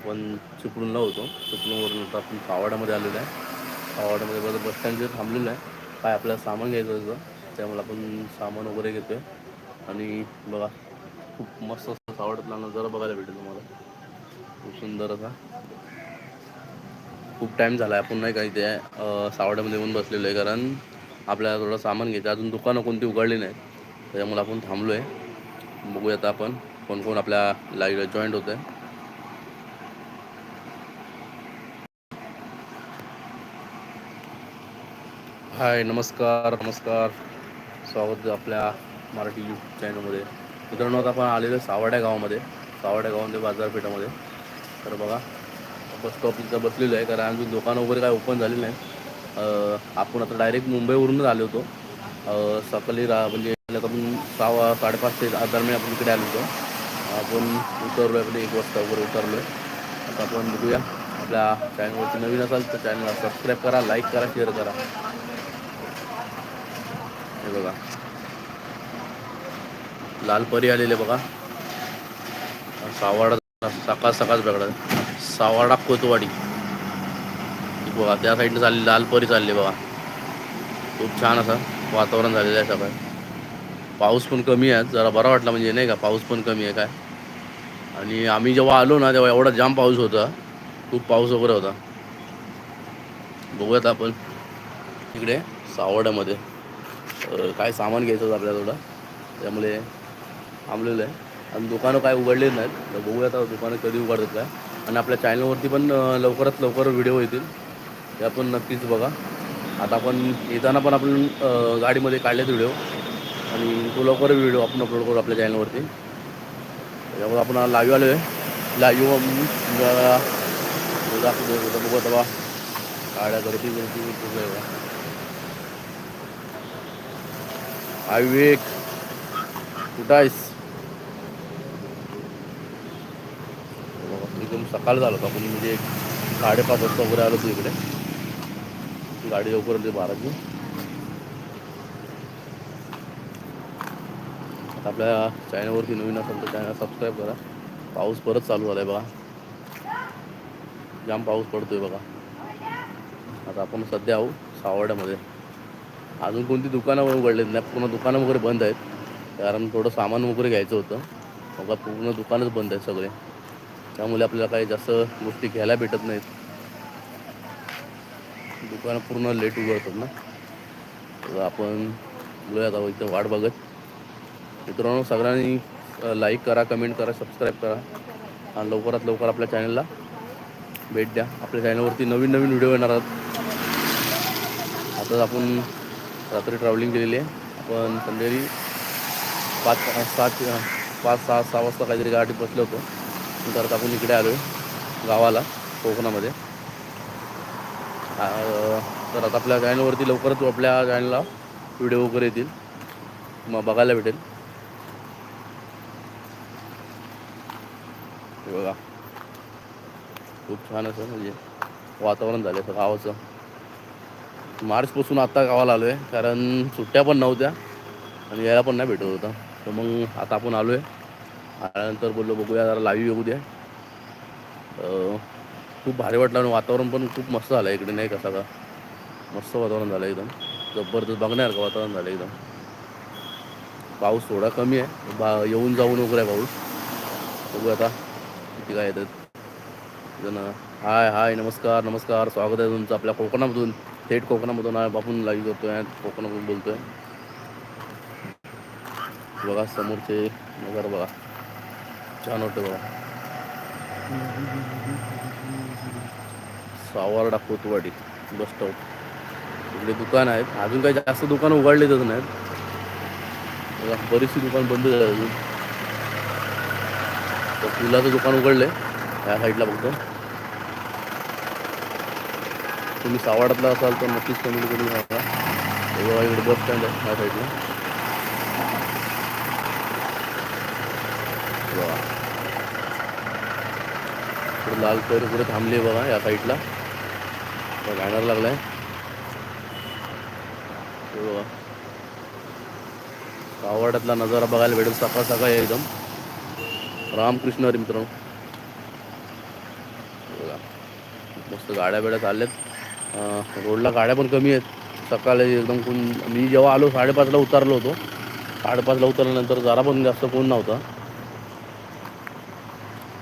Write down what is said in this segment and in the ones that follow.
आपण चिपळूणला होतो. चिपळूणवरून आता आपण पावाड्यामध्ये आलेलो आहे. पावाड्यामध्ये बघा बस स्टँडचे थांबलेलं आहे. काय आपल्याला सामान घ्यायचं होतं त्यामुळे आपण सामान वगैरे घेतोय. आणि बघा खूप मस्त असं सावडतला जरा बघायला भेटेल तुम्हाला. खूप सुंदर असा. खूप टाइम झाला आहे. आपण नाही काही ते सावड्यामध्ये येऊन बसलेलो आहे. कारण आपल्याला थोडं सामान घ्यायचं अजून दुकानं कोणती उघडली नाहीत. त्याच्यामुळे आपण थांबलो आहे बघूया आता आपण कोण कोण आपल्या लाईव्ह जॉईंट होतं आहे हाय नमस्कार नमस्कार. स्वागत आपल्या मराठी यूट्यूब चॅनलमध्ये मित्रांनो आता आपण आलेलो सावड्या गावामध्ये. सावड्या गावामध्ये बाजारपेठामध्ये. तर बघा बस स्टॉप इथं बसलेलो आहे. कारण अजून दुकानं वगैरे काय ओपन झालेलं नाही. आपण आता डायरेक्ट मुंबईवरूनच आलो होतो. सकाळी रा म्हणजे आपण सहा साडेपाच ते दरम्यान आपण इकडे आलो होतो. आपण उतरलो आहे म्हणजे एक वाजता वगैरे उतरलो आहे आता आपण बघूया. आपल्या चॅनलवरती नवीन असाल तर चॅनलला सबस्क्राईब करा लाईक करा शेअर करा. हे बघा. लाल परी आलेले बघा. सावाडा सकाळ सकाळ बघा सावाडा कोतवाडी. बघा त्या साईडनं चालली लाल परी चालली बघा. खूप छान असं वातावरण झालेलं आहे सकाळ. पाऊस पण कमी आहे. जरा बरा वाटला म्हणजे नाही का पाऊस पण कमी आहे काय. आणि आम्ही जेव्हा आलो ना तेव्हा एवढा जाम पाऊस होता. खूप पाऊस वगैरे होता. बघूयात आपण इकडे सावडामध्ये काय सामान घ्यायचं होतं आपल्याला थोडं? त्यामुळे थांबलेलं आहे. आणि दुकानं काय उघडलेली नाहीत. तर बघूया आता दुकानं कधी उघडतात काय. आणि आपल्या चॅनलवरती पण लवकरात लवकर व्हिडिओ येतील. ते आपण नक्कीच बघा. आता आपण येताना पण आपण गाडीमध्ये काढलेत व्हिडिओ आणि तो लवकर व्हिडिओ आपण अपलोड करू आपल्या चॅनलवरती त्याच्यामुळे आपण लाईव्ह आलो आहे लाईव्ह दाखवतो बघू आता गाड्या गर्दी गर्दी खूप आहे बघा. हाय विवेक कुठं आहेस? बघा, एकदम सकाळ झाला होता. आपण म्हणजे साडेपाच वाजता वगैरे आलो तू इकडे. गाडी लवकर आली बाराची. आता आपल्या चॅनलवरती नवीन असेल तर चॅनल सबस्क्राईब करा. पाऊस परत चालू झाला आहे बघा. जाम पाऊस पडतोय बघा. आता आपण सध्या आहो सावड्यामध्ये. अजून कोणती दुकानं वगैरे उघडलेत नाही. पूर्ण दुकानं वगैरे बंद आहेत. कारण थोडं सामान वगैरे घ्यायचं होतं. बघा पूर्ण दुकानच बंद आहेत सगळे. त्यामुळे आपल्याला काही जास्त गोष्टी घ्यायला भेटत नाहीत. दुकानं पूर्ण लेट उघडतात ना. तर आपण बोलूया आता इथं वाट बघत. मित्रांनो सगळ्यांनी लाईक करा कमेंट करा सबस्क्राईब करा. आणि लवकरात लवकर आपल्या चॅनलला भेट द्या. आपल्या चॅनलवरती नवीन नवीन व्हिडिओ येणार आहेत. आता आपण रात्री ट्रॅव्हलिंग केलेली आहे. आपण संध्याकाळी पाच सात पाच सहा सहा वाजता काहीतरी गाठी बसलो होतो. नंतर आता आपण इकडे आलो आहे गावाला कोकणामध्ये. तर आता आपल्या चॅनलवरती लवकरच आपल्या चॅनलला व्हिडिओ वगैरे येतील. मग बघायला भेटेल. बघा. खूप छान असं म्हणजे वातावरण झालं असं गावाचं. मार्चपासून आत्ता गावाला आलो आहे कारण सुट्ट्या पण नव्हत्या आणि यायला पण नाही भेटत होता. तर मग आता आपण आलो आहे आल्यानंतर बोललो बघूया जरा लाईव्ह येऊ द्या. खूप भारी वाटलं आणि वातावरण पण खूप मस्त झालं इकडे नाही का मस्त वातावरण झालं एकदम. जबरदस्त बघण्यासारखं वातावरण झालं एकदम. पाऊस थोडा कमी आहे. बा येऊन जाऊन वगैरे आहे पाऊस. बघू आता किती काय येतात. हाय हाय नमस्कार नमस्कार. स्वागत आहे तुमचं आपल्या कोकणामधून. थेट कोकणामधून आपण लाईव्ह करतो आहे कोकणामधून बोलतोय. बघा समोरचे नगर बघा. छान वाटतं बघा. सावारडा कोतवाडी बस स्टॉप इकडे दुकान आहेत. अजून काही जास्त दुकानं उघडलेच नाहीत. बघा बरीचशी दुकान बंद झाली अजून. तर फुलाचं दुकान उघडलं आहे त्या साईडला बघतो. तुम्ही सावाडातला असाल तर नक्कीच कमेंट करून सांगा एवढा इकडे बस स्टँड आहे ह्या साईडला पुढे लाल पैर पुढे थांबली आहे बघा या साईडला बॅनर लागलाय. हे बघा. सावाड्यातला नजारा बघायला भेटेल सकाळ सकाळ आहे एकदम. रामकृष्ण हरी मित्रांनो. मस्त गाड्या बिड्या चालल्यात. रोडला गाड्या पण कमी आहेत. सकाळी एकदम कोण मी जेव्हा आलो साडेपाचला उतरलो होतो. साडेपाचला उतरल्यानंतर जरा पण जास्त कोण नव्हता.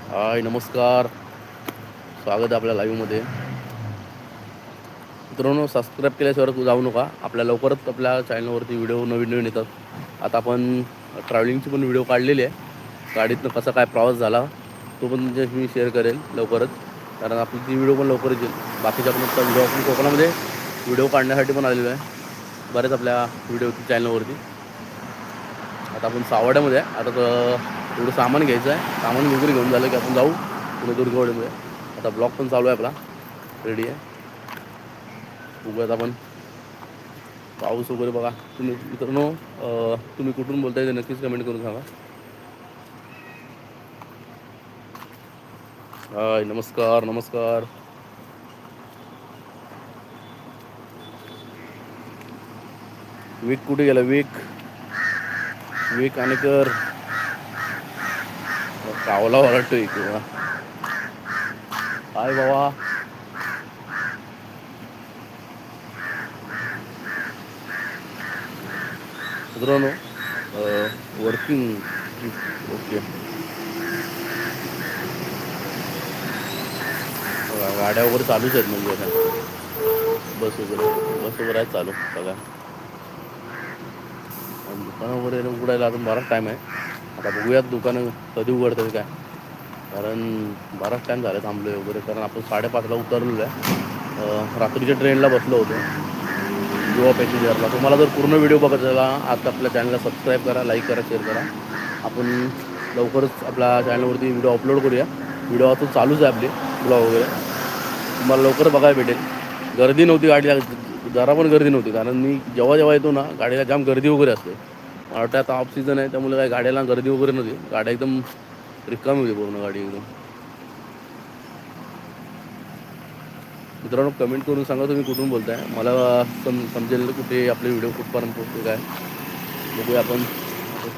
हाय नमस्कार. स्वागत आहे आपल्या लाईव्हमध्ये मित्रांनो सबस्क्राईब केल्याशिवाय जाऊ नका. आपल्या लवकरच आपल्या चॅनलवरती व्हिडिओ नवीन नवीन येतात. आता आपण ट्रॅव्हलिंगची पण व्हिडिओ काढलेली आहे. गाडीतनं कसा काय प्रवास झाला तो पण मी शेअर करेल लवकरच. कारण आपली ती व्हिडिओ पण लवकर येईल. बाकीच्या पण व्हिडिओ आपण कोकणामध्ये व्हिडिओ काढण्यासाठी पण आलेलो आहे. बरेच आपल्या व्हिडिओ चॅनलवरती आता आपण सावड्यामध्ये आहे. आता तर थोडं सामान घ्यायचं आहे. सामान वगैरे घेऊन झालं की आपण जाऊ पुढे दुर्गवाडीमध्ये. आता ब्लॉग पण चालू आहे आपला. रेडी आहे. बघूयात आपण. पाऊस वगैरे बघा. तुम्ही मित्रांनो तुम्ही कुठून बोलताय ते नक्कीच कमेंट करून सांगा. हाय नमस्कार नमस्कार. वीक कुठे गेला? वीक. वीक आणि कर. कावला ओरडतोय किंवा हाय बाबा. मित्रांनो वर्किंग ओके. गाड्या वगैरे चालूच आहेत म्हणजे आता. बस वगैरे बस वगैरे आहेत चालू सगळ्या. आणि दुकानं वगैरे उघडायला अजून बराच टाईम आहे. आता बघूयात दुकानं कधी उघडतात काय. कारण बराच टाईम झाला थांबलो वगैरे कारण आपण साडेपाचला उतरलेलो आहे रात्रीच्या ट्रेनला बसलो होतो. युवा पॅसेंजरला तुम्हाला जर पूर्ण व्हिडिओ बघत झाला आता आपल्या चॅनलला सबस्क्राईब करा लाईक करा शेअर करा. आपण लवकरच आपल्या चॅनलवरती व्हिडिओ अपलोड करूया. व्हिडिओ आता चालूच आहे आपले ब्लॉग वगैरे. तुम्हाला लवकर बघायला भेटेल. गर्दी नव्हती गाडीला जरा पण गर्दी नव्हती. कारण मी जेव्हा जेव्हा येतो ना गाडीला जाम गर्दी वगैरे असते. मला वाटतं आता ऑफ सीझन आहे त्यामुळे काही गाड्याला गर्दी वगैरे नव्हती. गाड्या एकदम रिकामी होती पूर्ण गाडी एकदम. मित्रांनो कमेंट करून सांगा तुम्ही कुठून बोलताय. मला सम समजेल कुठे आपले व्हिडिओ कुठपर्यंत पोहोचतो काय. बघूया आपण.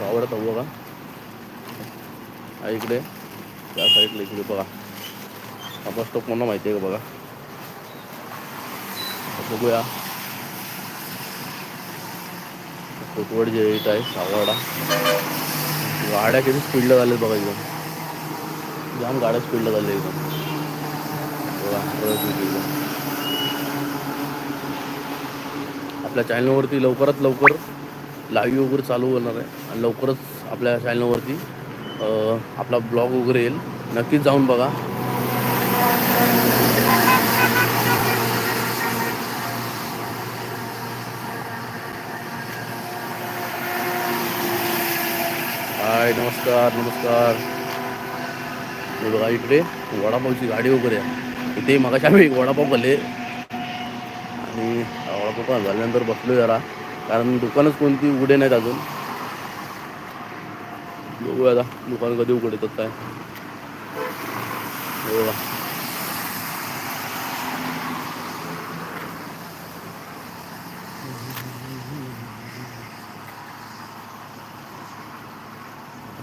आवडत आहो बघा. इकडे. त्या साईडला इकडे बघा. आपला स्टॉक स्टॉप मला माहिती आहे का बघा बघूया कोटवड जे येत आहे साववाडा गाड्या किती स्पीडला झाल्यात बघा एकदम जाम गाड्या स्पीडला झाल्या एकदम बघा आपल्या चॅनलवरती लवकरात लवकर लाईव्ह वगैरे चालू होणार आहे आणि लवकरच आपल्या चॅनलवरती आपला ब्लॉग वगैरे येईल नक्कीच जाऊन बघा हाय नमस्कार नमस्कार. हे बघा इकडे? वडापावची गाडी वगैरे आहे. इथे मग आम्ही एक वडापाव खाल्ले. आणि वडापाव झाल्यानंतर बसलो जरा. कारण दुकानच कोणती उघडे नाहीत अजून. बघूया आता दुकान कधी उघड येतात काय. बघा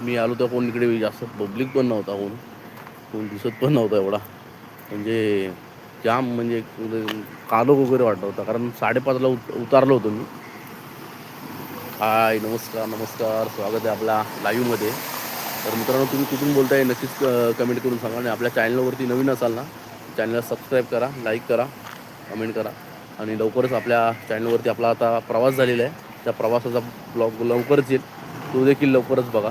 मी आलो तर कोण इकडे जास्त पब्लिक पण नव्हता कोण. कोण दिसत पण नव्हता एवढा. म्हणजे जाम म्हणजे कालो वगैरे वाटत होता. कारण साडेपाचला उत उतारलो होतो मी. हाय नमस्कार नमस्कार. स्वागत आहे आपल्या लाईव्हमध्ये तर मित्रांनो तुम्ही कुठून बोलताय नक्कीच कमेंट करून सांगा आणि आपल्या चॅनलवरती नवीन असाल ना चॅनलला सबस्क्राईब करा लाईक करा कमेंट करा. आणि लवकरच आपल्या चॅनलवरती आपला आता प्रवास झालेला आहे. त्या प्रवासाचा ब्लॉग लवकरच येईल. तो देखील लवकरच बघा.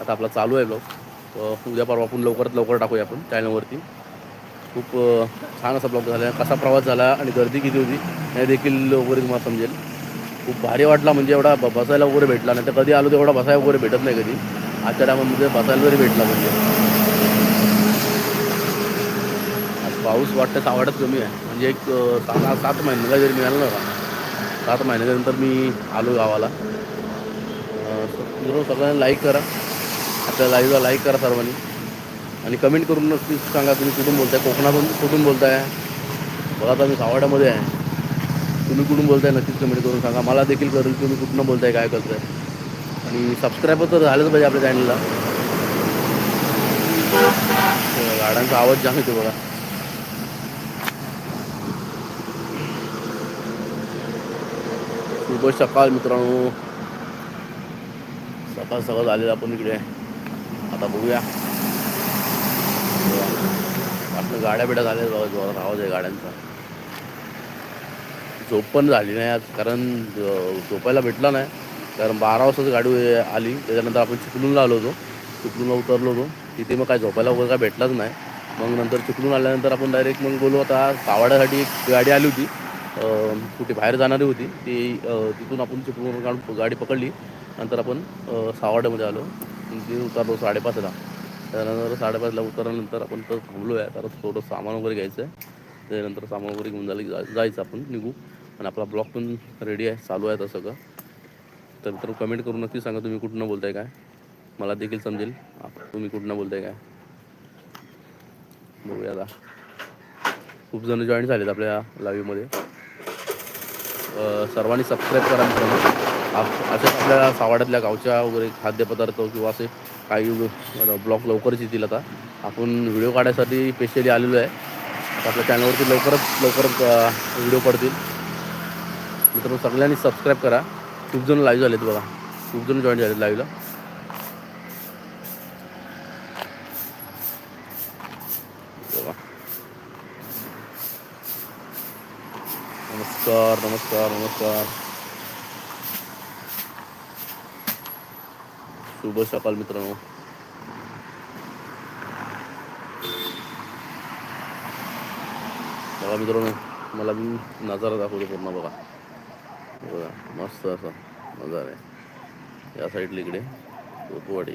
आता आपला चालू आहे ब्लॉग उद्या परवा आपण लवकरात लवकर टाकूया आपण चॅनलवरती खूप छान असा ब्लॉग झाला. कसा प्रवास झाला आणि गर्दी किती होती हे देखील वगैरे तुम्हाला समजेल. खूप भारी वाटला म्हणजे एवढा ब- बसायला वगैरे भेटला नाही. तर कधी आलो तर एवढा बसायला वगैरे भेटत नाही कधी. आजच्या टायमामध्ये बसायला तरी भेटला म्हणजे. आज पाऊस वाटतं सावडच कमी आहे. म्हणजे एक सहा सात महिन्याला जरी मिळालं ना सात महिन्यानंतर मी आलो गावाला. सगळ्यांना लाईक करा. आपल्या लाईव्हला लाईक करा सर्वांनी. आणि कमेंट करून नक्कीच सांगा तुम्ही कुठून बोलताय. कोकणातून कुठून बोलताय? बघा आता मी सावाड्यामध्ये आहे. तुम्ही कुठून बोलताय नक्कीच कमेंट करून सांगा. मला देखील करेल तुम्ही कुठून बोलताय काय करताय. आणि सबस्क्राईबर तर झालंच पाहिजे आपल्या चॅनलला गाड्यांचा आवाज जाम येतो बघा. खूपच सकाळ मित्रांनो. सकाळ सकाळ आलेला आपण इकडे. आता बघूया. आपल्या गाड्या बिड्या झाल्या बघा जोरात आवाज आहे गाड्यांचा. झोप पण झाली नाही आज कारण झोपायला भेटला नाही. कारण बारा वाजताच गाडी आली त्याच्यानंतर आपण चिपळूणला आलो होतो. चिपळूणला उतरलो होतो. तिथे मग काय झोपायला वगैरे काय भेटलाच नाही. मग नंतर चिपळूण आल्यानंतर आपण डायरेक्ट मग बोलू आता सावाड्यासाठी एक गाडी आली होती. कुठे बाहेर जाणारी होती. ती तिथून आपण चिपळून काढून गाडी पकडली. नंतर आपण सावाड्यामध्ये आलो. तिथे उतरलो साडेपाचला. त्यानंतर साडेपाचला उतरल्यानंतर आपण तर थांबलो आहे तर थोडं सामान वगैरे घ्यायचं आहे त्यानंतर सामान वगैरे घेऊन झालं जा- जायचं आपण निघू. आणि आपला ब्लॉग पण रेडी आहे चालू आहे तसं सगळं. तर मित्र कमेंट करून नक्की सांगा तुम्ही कुठनं बोलताय काय. मला देखील समजेल तुम्ही कुठनं बोलताय काय. बघूया आता. खूप जण जॉईन झालेत आपल्या लाईव्हमध्ये सर्वांनी सबस्क्राईब करा मित्रांनो. अशाच आपल्या सावाड्यातल्या गावच्या वगैरे खाद्यपदार्थ किंवा असे काही ब्लॉग लवकरच येतील आता. आपण व्हिडिओ काढायसाठी स्पेशली आलेलो आहे. आपल्या चॅनलवरती लवकरच लवकरच व्हिडिओ पडतील. मित्रांनो सगळ्यांनी सबस्क्राईब करा. खूप जण लाईव्ह झालेत बघा. खूप जण जॉईन झालेत लाईव्हला नमस्कार नमस्कार नमस्कार. शुभ सकाळ मित्रांनो. बघा मित्रांनो मला मी नजारा दाखवतो पूर्ण बघा. बघा मस्त असा नजारा आहे. या साईडला इकडे कोतवाडी.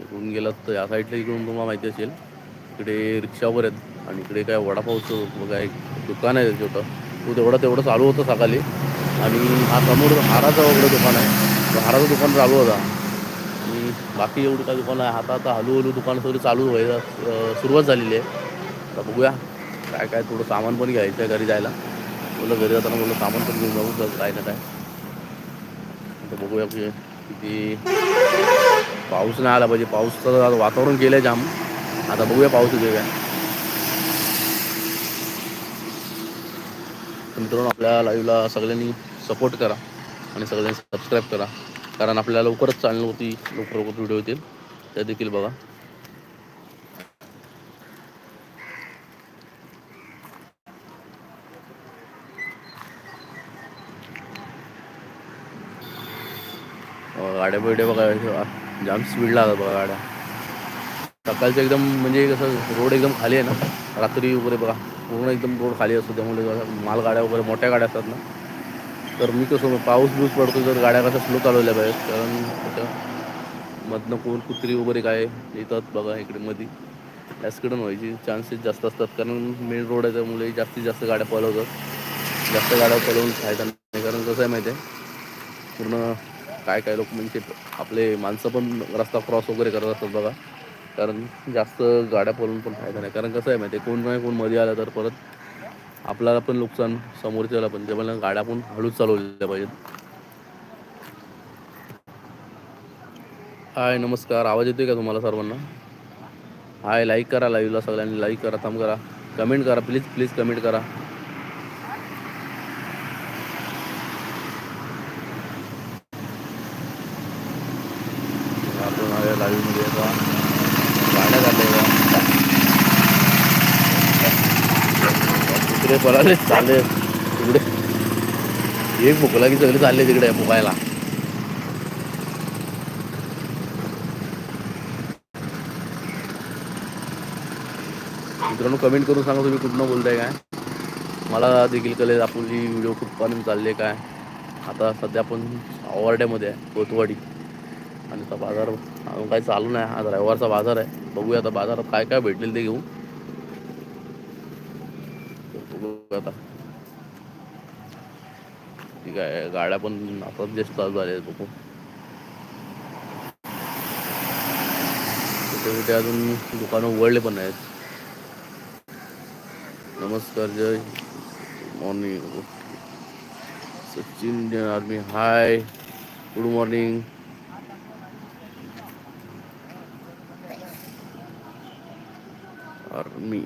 इकडून गेलात तर या साईडला इकडून तुम्हाला माहिती असेल इकडे रिक्षावर आहेत आणि इकडे काय वडापावचं बघा एक दुकान आहे छोटं. तो तेवढं तेवढं चालू होतं सकाळी. आणि हा समोर हाराचं वगैरे दुकान आहे. हाराचं दुकान चालू होता. आणि बाकी एवढं काय दुकान आहे आता आता हळूहळू दुकान सगळी चालू व्हायला सुरुवात झालेली आहे. आता बघूया काय काय थोडं सामान पण घ्यायचं आहे घरी जायला. बोललं घरी जाताना बोललं सामान पण घेऊन जाऊ काय ना काय. आता बघूया की किती पाऊस नाही आला पाहिजे. पाऊस तर आता वातावरण गेलं जाम. आता बघूया पाऊस येतो काय. तर मित्रांनो आपल्या लाईव्हला सगळ्यांनी सपोर्ट करा आणि सगळ्यांनी सबस्क्राईब करा. कारण आपल्याला लवकरच चॅनलवरती लवकर लवकर व्हिडिओ येतील. त्या देखील बघा. गाड्या बिड्या बघा जाम स्पीड लागतात बघा गाड्या. सकाळचं एकदम म्हणजे कसं रोड एकदम खाली आहे ना रात्री वगैरे बघा. पूर्ण एकदम रोड खाली असतो त्यामुळे मालगाड्या वगैरे मोठ्या गाड्या असतात ना तर मी कसं पाऊस बिऊस पडतो तर गाड्या कशा स्लो चालवल्या पाहिजेत कारण त्याच्या मधनं कोण कुत्री वगैरे काय येतात बघा इकडे मध्ये ॲक्सिडंट व्हायची चान्सेस जास्त असतात कारण मेन रोड आहे त्यामुळे जास्तीत जास्त गाड्या पळवतात. जास्त गाड्या पळवून फायदा नाही कारण कसं आहे माहिती आहे पूर्ण काय काय लोक म्हणजे आपले माणसं पण रस्ता क्रॉस वगैरे करत असतात बघा. कारण जास्त गाड्या पळून पण फायदा नाही. कारण कसं आहे माहिती आहे कोण नाही कोणमध्ये आलं तर परत आपल्याला पण नुकसान समोरच्याला पण. त्यामुळे गाड्या पण हळूच चालवल्या पाहिजेत. हाय नमस्कार. आवाज येतोय का तुम्हाला सर्वांना? हाय लाईक करा लाईव्हला सगळ्यांनी. लाईक करा थांब करा. कमेंट करा. प्लीज प्लीज कमेंट करा. आपण आल्या लाईव्हमध्ये आता गाड्या झाल्या का पळाले चालले. तिकडे एक भुकला की सगळे चालले तिकडे भुकायला मित्रांनो कमेंट करून सांगा तुम्ही कुठनं बोलताय काय? मला देखील कळेल आपली व्हिडिओ खूप पाणी चालले काय? आता सध्या आपण आवारड्यामध्ये आहे कोतवाडी. आणि आता बाजार अजून काही चालू नाही. हा रविवारचा बाजार आहे. बघूया आता बाजारात काय काय भेटेल ते घेऊन. बघूया आता ठीक आहे गाड्या पण आता जास्त चालू झाल्या आहेत बघू. कुठे कुठे अजून दुकानं उघडले पण आहेत नमस्कार जय morning. Sachin Indian army hi. Good morning. Army.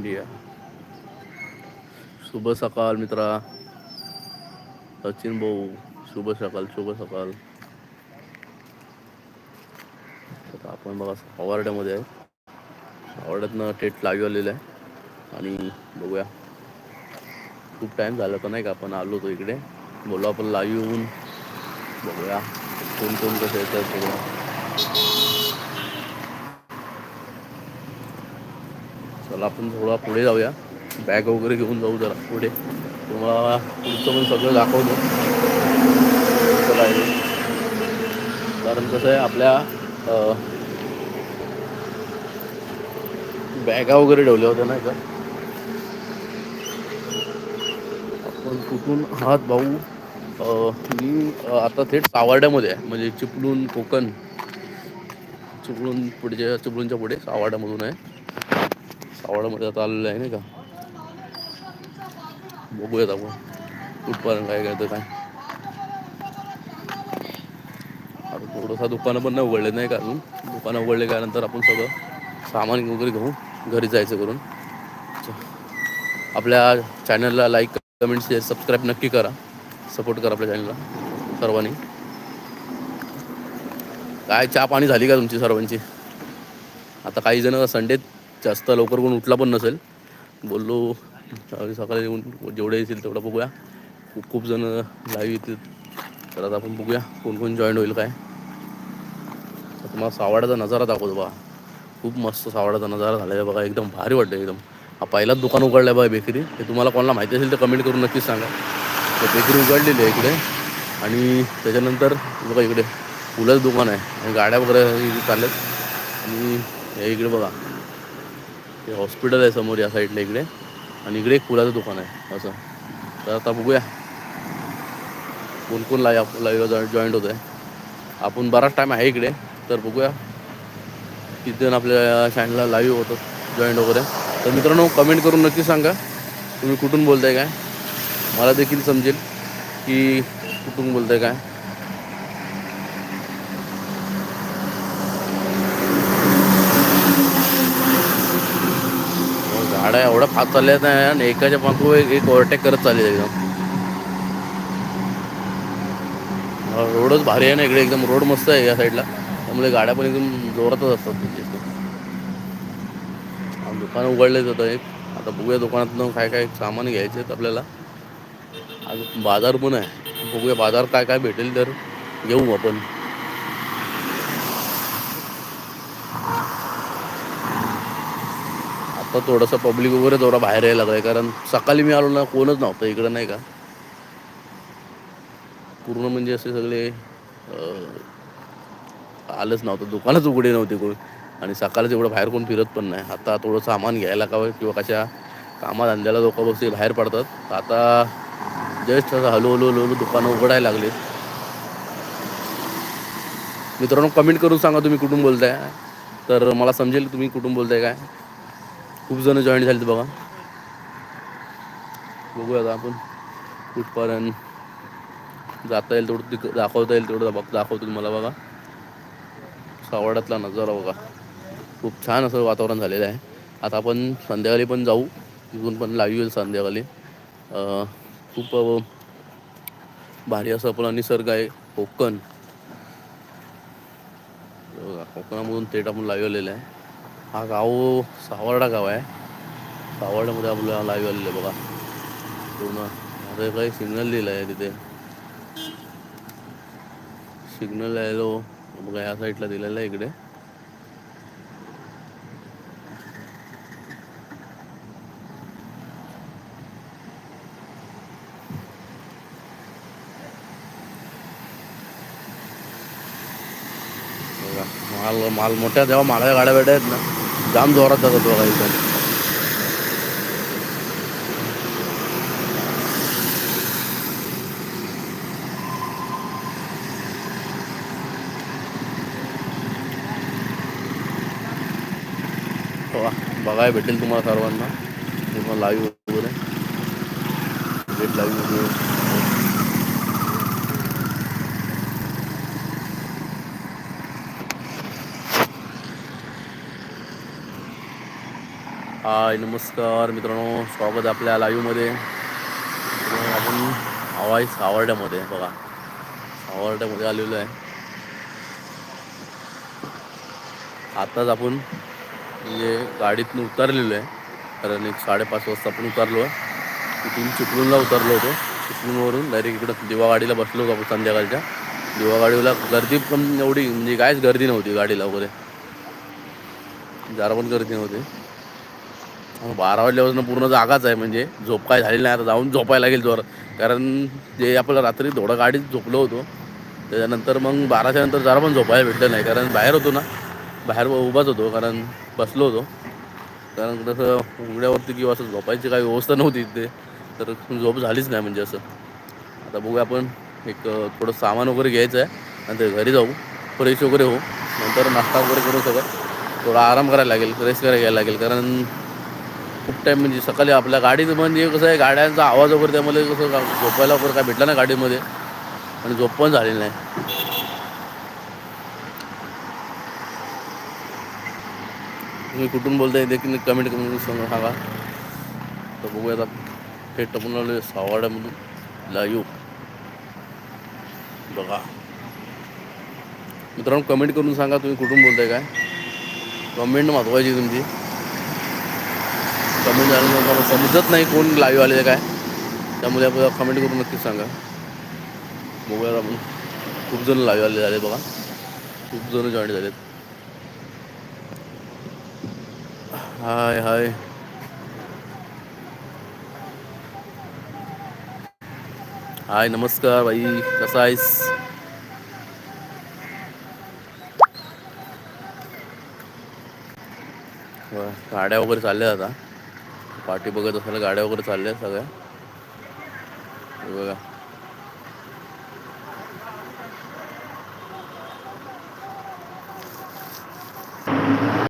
India शुभ सकाळ मित्रा सचिन भाऊ शुभ सकाळ शुभ सकाळ आपण बघा सावर्ड्यामध्ये आहे. सावर्ड्यातनं थेट लाईव्ह आलेलं आहे. आणि बघूया. खूप टाईम झाला तर नाही का आपण आलो होतो इकडे. बोलू आपण लाईव्ह येऊन. बघूया. कोण कोण कसं येतं बघूया चला आपण थोडा पुढे जाऊया. बॅग वगैरे घेऊन जाऊ जरा पुढे. तुम्हाला पुढचं पण सगळं दाखवतो. चला कारण कसं आहे आपल्या बॅगा वगैरे ठेवल्या होत्या नाही का? आपण कुठून आहात भाऊ? मी आता थेट सावर्ड्यामध्ये आहे. म्हणजे चिपळूण कोकण. चिपळूण पुढच्या चिपळूणच्या पुढे सावाड्यामधून आहे. सावर्ड्यामध्ये आता आलेलं आहे नाही का? बघूयात आपण. कुठपर्यंत काय काय तर काय. आता थोडंसं दुकानं पण नाही उघडले नाही का अजून? दुकानं उघडले गेल्यानंतर आपण सगळं सामान वगैरे घेऊन घरी जायचं करून. आपल्या चॅनलला लाईक कमेंट शेअर सबस्क्राईब नक्की करा. सपोर्ट करा आपल्या चॅनलला सर्वांनी. काय चहा पाणी झाली का तुमची सर्वांची? आता काही जण संडेत जास्त लवकर कोण उठला पण नसेल. बोललो सकाळी येऊन जेवढे येतील तेवढं बघूया. खूप खूप जण लाईव्ह येतील. तर आता आपण बघूया कोण कोण जॉईन होईल काय. तुम्हाला सावाड्याचा नजारा दाखवतो बघा. खूप मस्त सावाड्याचा नजारा झाला आहे बघा. एकदम भारी वाटतं एकदम. हा पहिलाच दुकान उघडलं आहे बघा बेकरी हे तुम्हाला कोणाला माहिती असेल तर कमेंट करून नक्कीच सांगा. तर बेकरी उघडलेली आहे इकडे. आणि त्याच्यानंतर बघा इकडे फुलंच दुकान आहे. आणि गाड्या वगैरे चालल्यात. आणि हे इकडे बघा. हे हॉस्पिटल आहे समोर या साईडला इकडे. आणि इकडे एक फुलाचं दुकान आहे असं. तर आता बघूया. कोण कोण लाईव्ह लाईव्ह जॉईंट होत आहे आपण बराच टाईम आहे इकडे तर बघूया. किती जण आपल्या चॅनलला लाईव्ह होतं जॉईंट वगैरे. तर मित्रांनो कमेंट करून नक्की सांगा तुम्ही कुठून बोलताय काय? मला देखील समजेल की कुठून बोलताय काय. गाड्या एवढ्या फास्ट चालल्या आहेत आणि एकाच्या पाठू एक एक ओव्हरटेक करत चालले एकदम. रोडच भारी आहे ना इकडे एकदम रोड मस्त आहे या साईडला त्यामुळे गाड्या पण एकदम जोरातच असतात म्हणजे. दुकान उघडलेच होतं एक. आता बघूया दुकानातनं काय काय सामान घ्यायचे आहेत आपल्याला. आज बाजार पण आहे. बघूया बाजार काय काय भेटेल तर घेऊ आपण. आता थोडंसं पब्लिक वगैरे थोडा बाहेर यायला लागलाय कारण सकाळी मी आलो ना कोणच नव्हतं इकडं नाही का? पूर्ण म्हणजे असे सगळे आलंच नव्हतं दुकानच उघडे नव्हते कोण. आणि सकाळच एवढं बाहेर कोण फिरत पण नाही. आता थोडं सामान घ्यायला का किंवा कशा कामाधंद्याला लोक बसते बाहेर पडतात. तर आता जस्ट असं हळू हळू हळू हळू दुकानं उघडायला लागलेत मित्रांनो कमेंट करून सांगा तुम्ही कुठून बोलताय. तर मला समजेल तुम्ही कुठून बोलताय काय. खूप जण जॉईन झालेत बघा. बघूया आता आपण. कुठपर्यंत जाता येईल तेवढं तिक दाखवता येईल तेवढं बघ दाखवतो तुम्हाला बघा. सावडातला नजारा बघा. खूप छान असं वातावरण झालेलं आहे. आता आपण संध्याकाळी पण जाऊ. तिथून पण लाईव्ह येईल संध्याकाळी. खूप भारी असं आपला निसर्ग आहे. कोकण. बघा कोकणामधून थेट आपण लाईव्ह आलेलं आहे. हा गाव सावर्डा गाव आहे. सावर्डामध्ये आपल्याला लाईव्ह आलेलं आहे बघा. पूर्ण आता काही सिग्नल दिलं आहे तिथे. सिग्नल आहे बघा या साईडला दिलेला आहे इकडे. बघा माल माल मोठ्या जेव्हा माळ्या गाड्या भेट आहेत ना जाम जोरात जातात बघा इथं बघा बघायला भेटेल तुम्हाला सर्वांना पूर्ण लाईव्ह वगैरे भेट लाईव्ह वगैरे हाय नमस्कार मित्रांनो. स्वागत आपल्या लाईव्हमध्ये हवाई सावर्ड्यामध्ये बघा. सावर्ड्यामध्ये आलेलो आहे. आत्ताच आपण म्हणजे गाडीतून उतरलेलो आहे. कारण एक साडेपाच वाजता आपण उतरलो आहे. तिथून चिपळूणला उतरलो होतो. चिपळूणवरून डायरेक्ट इकडं दिवागाडीला बसलो होतो आपण संध्याकाळच्या. दिवागाडीला गर्दी पण एवढी म्हणजे काहीच गर्दी नव्हती गाडीला वगैरे. जरा पण गर्दी नव्हती. बारा वाजल्यापासून पूर्ण जागाच आहे म्हणजे झोप काय झालेली नाही आता जाऊन झोपायला लागेल जोर कारण जे आपलं रात्री थोडं गाडीत झोपलो होतो त्याच्यानंतर मग बाराच्या नंतर जरा पण झोपायला भेटलं नाही कारण बाहेर होतो ना. बाहेर उभाच होतो कारण बसलो होतो. कारण तसं उघड्यावरती किंवा असं झोपायची काही व्यवस्था नव्हती तिथे तर झोप झालीच नाही म्हणजे असं. आता बघूया आपण एक थोडं सामान वगैरे घ्यायचं आहे नंतर घरी जाऊ फ्रेश वगैरे होऊ. नंतर नाश्ता वगैरे करू सगळं. थोडा आराम करायला लागेल फ्रेश करायला घ्यायला लागेल कारण खूप टाईम म्हणजे सकाळी आपल्या गाडीचं म्हणजे कसं आहे गाड्यांचा आवाज वगैरे त्यामुळे कसं झोपायला वगैरे काय भेटला ना गाडीमध्ये. आणि झोप पण झालेली नाही. तुम्ही कुठून बोलताय देखील कमेंट करून सांगा. सांगा तर बघूया आता. थेट टपून आलो सावाड्यामधून लाईव्ह. बघा. मित्रांनो कमेंट करून सांगा तुम्ही कुठून बोलताय काय? कमेंट महत्वाची तुमची. कमेंट मला समजत नाही कोण लाईव्ह आलेलं काय. त्यामुळे आपण कमेंट करून नक्कीच सांगा. बघूया आपण. खूप जण लाईव्ह आले झाले बघा. खूप जण जॉईन झालेत. हाय हाय. हाय नमस्कार बाई. कसा आहेस? गाड्या वगैरे चालल्या आता. पाठी बघत असायला गाड्या वगैरे चालल्या सगळ्या. बघा.